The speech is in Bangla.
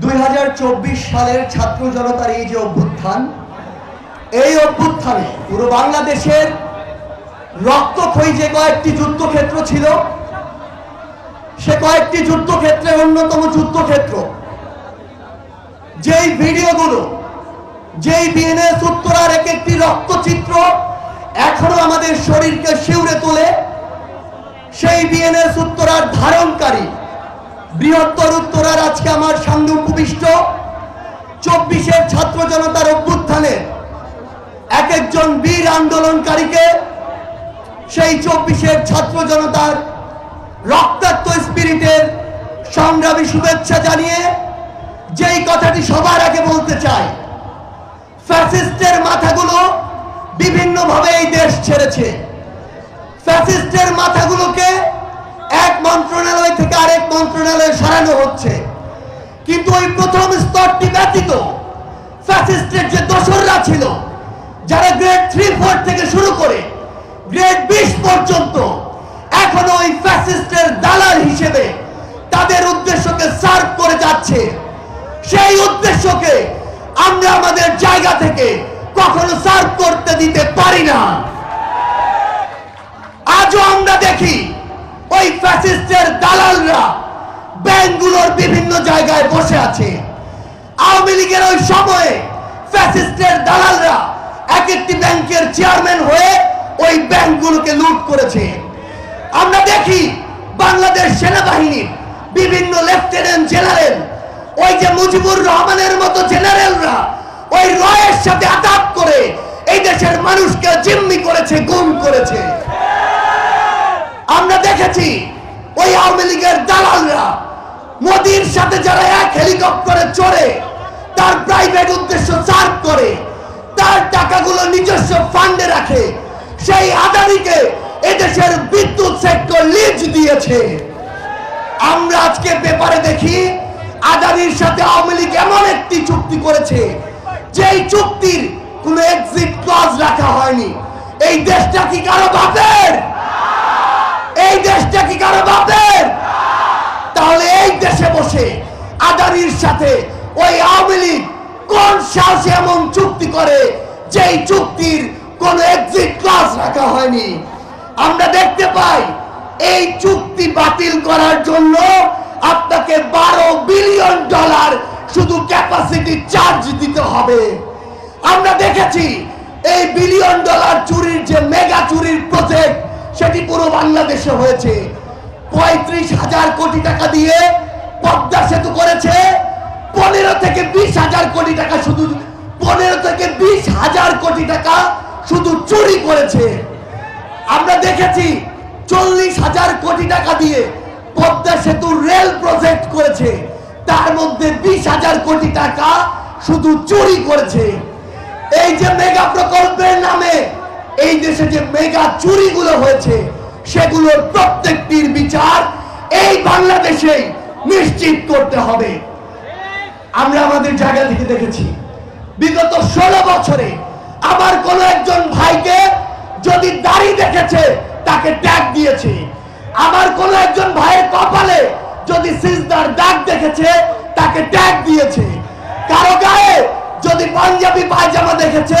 দুই হাজার চব্বিশ সালের ছাত্র জনতার এই যে অভ্যুত্থান, এই অভ্যুত্থানে পুরো বাংলাদেশের রক্তক্ষয়ী যে কয়েকটি যুদ্ধক্ষেত্র ছিল, সে কয়েকটি যুদ্ধক্ষেত্রের অন্যতম যুদ্ধক্ষেত্র, যেই ভিডিওগুলো, যেই বিএনএস উত্তরার এক একটি রক্তচিত্র এখনও আমাদের শরীরকে শিউরে তোলে, সেই বিএনএস উত্তরার ধারণকারী বৃহত্তর উত্তরার আজকে আমার সামনে উপবিষ্ট চব্বিশের ছাত্র জনতার অভ্যুত্থানে এক একজন বীর আন্দোলনকারীকে সেই চব্বিশের ছাত্র জনতার রক্তাক্ত স্পিরিটের সংগ্রামী শুভেচ্ছা জানিয়ে যেই কথাটি সবার আগে বলতে চাই, ফ্যাসিস্টের মাথাগুলো বিভিন্নভাবে এই দেশ ছেড়েছে। ফ্যাসিস্টের মাথাগুলোকে এক মন্ত্রণালয় থেকে আরেক মন্ত্রণালয়ে সরানো হচ্ছে। কিন্তু ওই প্রথম স্তরটি ব্যতীত ফ্যাসিস্টের যে দোসররা ছিল, যারা গ্রেড থ্রি ফোর থেকে শুরু করে গ্রেড বিশ পর্যন্ত এখনও ওই ফ্যাসিস্টের দালাল হিসেবে তাদের উদ্দেশ্যকে সার্ভ করে যাচ্ছে। সেই উদ্দেশ্যকে আমরা আমাদের জায়গা থেকে কখনো সার্ভ করতে দিতে পারি না। আজও আমরা দেখি ওই ফ্যাসিস্টের দালালরা ব্যাংকগুলোর বিভিন্ন জায়গায় বসে আছে। আওয়ামী লীগের ওই সময়ে ফ্যাসিস্টের দালালরা এক একটি ব্যাংকের চেয়ারম্যান হয়ে ওই ব্যাংকগুলোকে লুট করেছে। আমরা দেখি বাংলাদেশ সেনাবাহিনীর বিভিন্ন লেফটেন্যান্ট জেনারেল, ওই যে মুজিবুর রহমানের মতো জেনারেলরা ওই রয়ের সাথে আটাক করে এই দেশের মানুষকে জিম্মি করেছে, গুম করেছে। দেখেছি, ওই আওয়ামী লীগের দালালরা মোদির সাথে যারা এক হেলিকপ্টারে চড়ে, তার প্রাইভেট উদ্দেশ্য সার্ভ করে, তার টাকাগুলো নিজস্ব ফান্ডে রাখে, সেই আদানিকে এদেশের বিদ্যুৎ সেক্টর লিজ দিয়েছে। আমরা আজকে পেপারে দেখি, আদানির সাথে আওয়ামী লীগ এমন একটি চুক্তি করেছে, যেই চুক্তির কোনো এক্সিট ক্লজ রাখা হয়নি। এই দেশটা কি কারও বাপের? দেশটা কি কারও বাপের তাহলে এই দেশে বসে আদানির সাথে ওই আওয়ামী লীগ কোন সাহসে এমন চুক্তি করে যেই চুক্তির কোন এক্সিট ক্লাস রাখা হয়নি? আমরা দেখতে পাই এই চুক্তি বাতিল করার জন্য আপনাকে বারো বিলিয়ন ডলার শুধু ক্যাপাসিটি চার্জ দিতে হবে। আমরা দেখেছি এই বিলিয়ন ডলার চুরির যে মেগা চুরির প্রজেক্ট সেটি পুরো বাংলাদেশে হয়েছে। পঁয়ত্রিশ হাজার কোটি টাকা দিয়ে পদ্মা সেতু করেছে। পনেরো থেকে বিশ হাজার কোটি টাকা শুধু পনেরো থেকে বিশ হাজার কোটি টাকা শুধু চুরি করেছে। আমরা দেখেছি চল্লিশ হাজার কোটি টাকা দিয়ে পদ্মা সেতু রেল প্রজেক্ট করেছে। তার মধ্যে বিশ হাজার কোটি টাকা শুধু চুরি করেছে। এই যে মেগা এই দেশে যে মেগা চুরিগুলো হয়েছে, সেগুলোর প্রত্যেকটির বিচার এই বাংলাদেশেই নিশ্চিত করতে হবে। আমরা আমাদের জায়গা থেকে দেখেছি, বিগত ষোলো বছরে আমার কোন একজন ভাইকে যদি দাড়ি দেখেছে, তাকে ট্যাগ দিয়েছে। আমার কোন একজন ভাইয়ের কপালে যদি সিজদার দাগ দেখেছে, তাকে ট্যাগ দিয়েছে। কারও গায়ে যদি পাঞ্জাবি পায়জামা দেখেছে